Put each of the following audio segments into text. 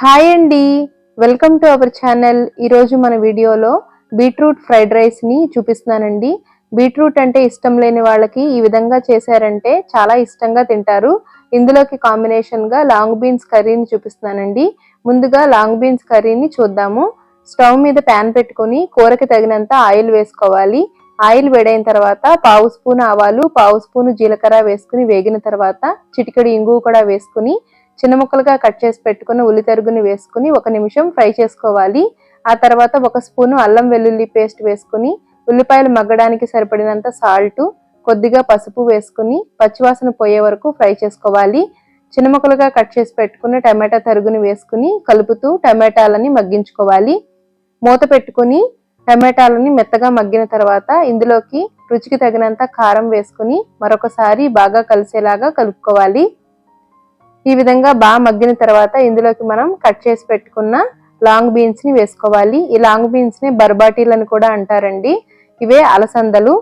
Hi అండి. Welcome to our channel. ఈరోజు మన వీడియోలో బీట్రూట్ ఫ్రైడ్ రైస్ని చూపిస్తున్నానండి. బీట్రూట్ అంటే ఇష్టం లేని వాళ్ళకి ఈ విధంగా చేశారంటే చాలా ఇష్టంగా తింటారు. ఇందులోకి కాంబినేషన్గా లాంగ్ బీన్స్ కర్రీని చూపిస్తున్నానండి. ముందుగా లాంగ్ బీన్స్ కర్రీని చూద్దాము. స్టవ్ మీద ప్యాన్ పెట్టుకుని కూరకి తగినంత ఆయిల్ వేసుకోవాలి. ఆయిల్ వేడైన తర్వాత పావు స్పూన్ ఆవాలు పావు స్పూన్ జీలకర్ర వేసుకుని వేగిన తర్వాత చిటికెడు ఇంగువు కూడా వేసుకుని చిన్న ముక్కలుగా కట్ చేసి పెట్టుకుని ఉల్లి తరుగుని వేసుకుని ఒక నిమిషం ఫ్రై చేసుకోవాలి. ఆ తర్వాత ఒక స్పూను అల్లం వెల్లుల్లి పేస్ట్ వేసుకుని ఉల్లిపాయలు మగ్గడానికి సరిపడినంత సాల్ట్ కొద్దిగా పసుపు వేసుకుని పచ్చివాసన పోయే వరకు ఫ్రై చేసుకోవాలి. చిన్న ముక్కలుగా కట్ చేసి పెట్టుకుని టమాటా తరుగుని వేసుకుని కలుపుతూ టమాటాలని మగ్గించుకోవాలి. మూత పెట్టుకుని టమాటాలని మెత్తగా మగ్గిన తర్వాత ఇందులోకి రుచికి తగినంత కారం వేసుకుని మరొకసారి బాగా కలిసేలాగా కలుపుకోవాలి. ఈ విధంగా బాగా మగ్గిన తర్వాత ఇందులోకి మనం కట్ చేసి పెట్టుకున్న లాంగ్ బీన్స్ని వేసుకోవాలి. ఈ లాంగ్ బీన్స్ని బర్బాటీలని కూడా అంటారండి. ఇవే అలసందలు.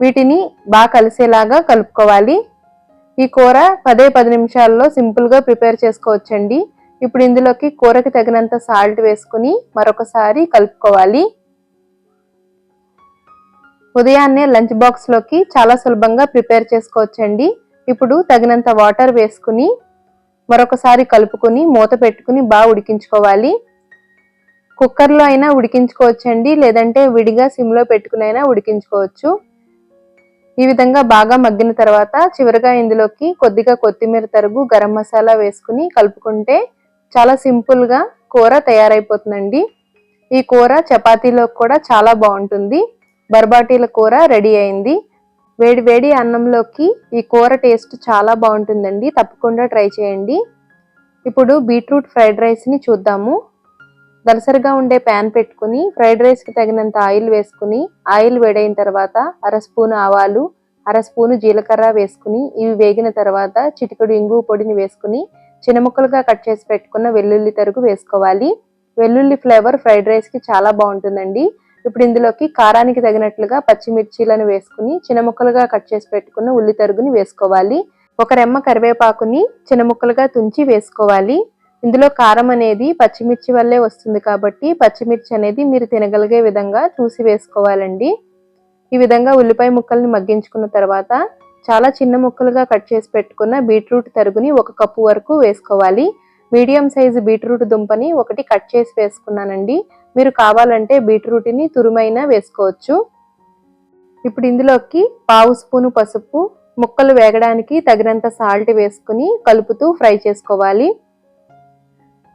వీటిని బాగా కలిసేలాగా కలుపుకోవాలి. ఈ కూర పదే పది నిమిషాల్లో సింపుల్గా ప్రిపేర్ చేసుకోవచ్చండి. ఇప్పుడు ఇందులోకి కూరకి తగినంత సాల్ట్ వేసుకుని మరొకసారి కలుపుకోవాలి. ఉదయాన్నే లంచ్ బాక్స్లోకి చాలా సులభంగా ప్రిపేర్ చేసుకోవచ్చండి. ఇప్పుడు తగినంత వాటర్ వేసుకుని మరొకసారి కలుపుకొని మూత పెట్టుకుని బాగా ఉడికించుకోవాలి. కుక్కర్లో అయినా ఉడికించుకోవచ్చండి. లేదంటే విడిగా సిమ్లో పెట్టుకుని అయినా ఉడికించుకోవచ్చు. ఈ విధంగా బాగా మగ్గిన తర్వాత చివరిగా ఇందులోకి కొద్దిగా కొత్తిమీర తరుగు గరం మసాలా వేసుకుని కలుపుకుంటే చాలా సింపుల్గా కూర తయారైపోతుందండి. ఈ కూర చపాతీలో కూడా చాలా బాగుంటుంది. బర్బాటీల కూర రెడీ అయింది. వేడి వేడి అన్నంలోకి ఈ కూర టేస్ట్ చాలా బాగుంటుందండి. తప్పకుండా ట్రై చేయండి. ఇప్పుడు బీట్రూట్ ఫ్రైడ్ రైస్ని చూద్దాము. దలసరిగా ఉండే ప్యాన్ పెట్టుకుని ఫ్రైడ్ రైస్కి తగినంత ఆయిల్ వేసుకుని ఆయిల్ వేడైన తర్వాత అర స్పూను ఆవాలు అర స్పూను జీలకర్ర వేసుకుని ఇవి వేగిన తర్వాత చిటికడు ఇంగు పొడిని వేసుకుని చిన్న ముక్కలుగా కట్ చేసి పెట్టుకున్న వెల్లుల్లి తరుగు వేసుకోవాలి. వెల్లుల్లి ఫ్లేవర్ ఫ్రైడ్ రైస్కి చాలా బాగుంటుందండి. ఇప్పుడు ఇందులోకి కారానికి తగినట్లుగా పచ్చిమిర్చీలను వేసుకుని చిన్న ముక్కలుగా కట్ చేసి పెట్టుకున్న ఉల్లి తరుగుని వేసుకోవాలి. ఒక రెమ్మ కరివేపాకుని చిన్న ముక్కలుగా తుంచి వేసుకోవాలి. ఇందులో కారం అనేది పచ్చిమిర్చి వల్లే వస్తుంది కాబట్టి పచ్చిమిర్చి అనేది మీరు తినగలిగే విధంగా చూసి వేసుకోవాలండి. ఈ విధంగా ఉల్లిపాయ ముక్కల్ని మగ్గించుకున్న తర్వాత చాలా చిన్న ముక్కలుగా కట్ చేసి పెట్టుకున్న బీట్రూట్ తరుగుని ఒక కప్పు వరకు వేసుకోవాలి. మీడియం సైజు బీట్రూట్ దుంపని ఒకటి కట్ చేసి వేసుకున్నానండి. మీరు కావాలంటే బీట్రూట్ని తురుమైనా వేసుకోవచ్చు. ఇప్పుడు ఇందులోకి పావు స్పూను పసుపు ముక్కలు వేగడానికి తగినంత సాల్ట్ వేసుకుని కలుపుతూ ఫ్రై చేసుకోవాలి.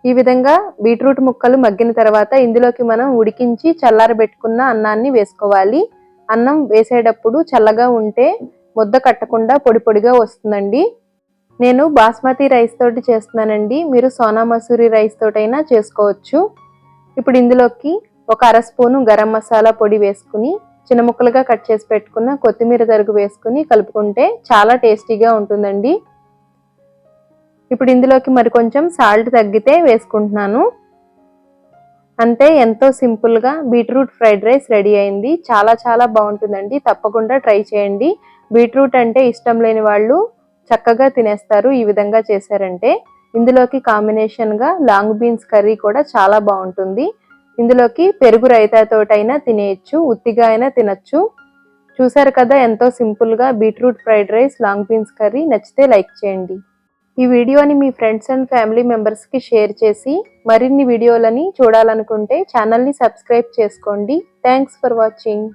ఈ విధంగా బీట్రూట్ ముక్కలు మగ్గిన తర్వాత ఇందులోకి మనం ఉడికించి చల్లారబెట్టుకున్న అన్నాన్ని వేసుకోవాలి. అన్నం వేసేటప్పుడు చల్లగా ఉంటే ముద్ద కట్టకుండా పొడి పొడిగా వస్తుందండి. నేను బాస్మతి రైస్ తోటి చేస్తున్నానండి. మీరు సోనా మసూరి రైస్ తోటైనా చేసుకోవచ్చు. ఇప్పుడు ఇందులోకి ఒక అర స్పూను గరం మసాలా పొడి వేసుకుని చిన్న ముక్కలుగా కట్ చేసి పెట్టుకున్న కొత్తిమీర తరుగు వేసుకుని కలుపుకుంటే చాలా టేస్టీగా ఉంటుందండి. ఇప్పుడు ఇందులోకి మరి కొంచెం సాల్ట్ తగ్గితే వేసుకుంటున్నాను. అంతే ఎంతో సింపుల్గా బీట్రూట్ ఫ్రైడ్ రైస్ రెడీ అయింది. చాలా చాలా బాగుంటుందండి. తప్పకుండా ట్రై చేయండి. బీట్రూట్ అంటే ఇష్టం లేని వాళ్ళు చక్కగా తినేస్తారు. ఈ విధంగా చేశారంటే ఇందులోకి కాంబినేషన్గా లాంగ్ బీన్స్ కర్రీ కూడా చాలా బాగుంటుంది. ఇందులోకి పెరుగు రైతాతోటైనా తినేయచ్చు ఉత్తిగా అయినా తినచ్చు. చూసారు కదా ఎంతో సింపుల్గా beetroot fried rice long beans curry నచ్చితే లైక్ చేయండి. ఈ వీడియోని మీ ఫ్రెండ్స్ అండ్ ఫ్యామిలీ మెంబర్స్కి షేర్ చేసి మరిన్ని వీడియోలని చూడాలనుకుంటే ఛానల్ని సబ్స్క్రైబ్ చేసుకోండి. Thanks for watching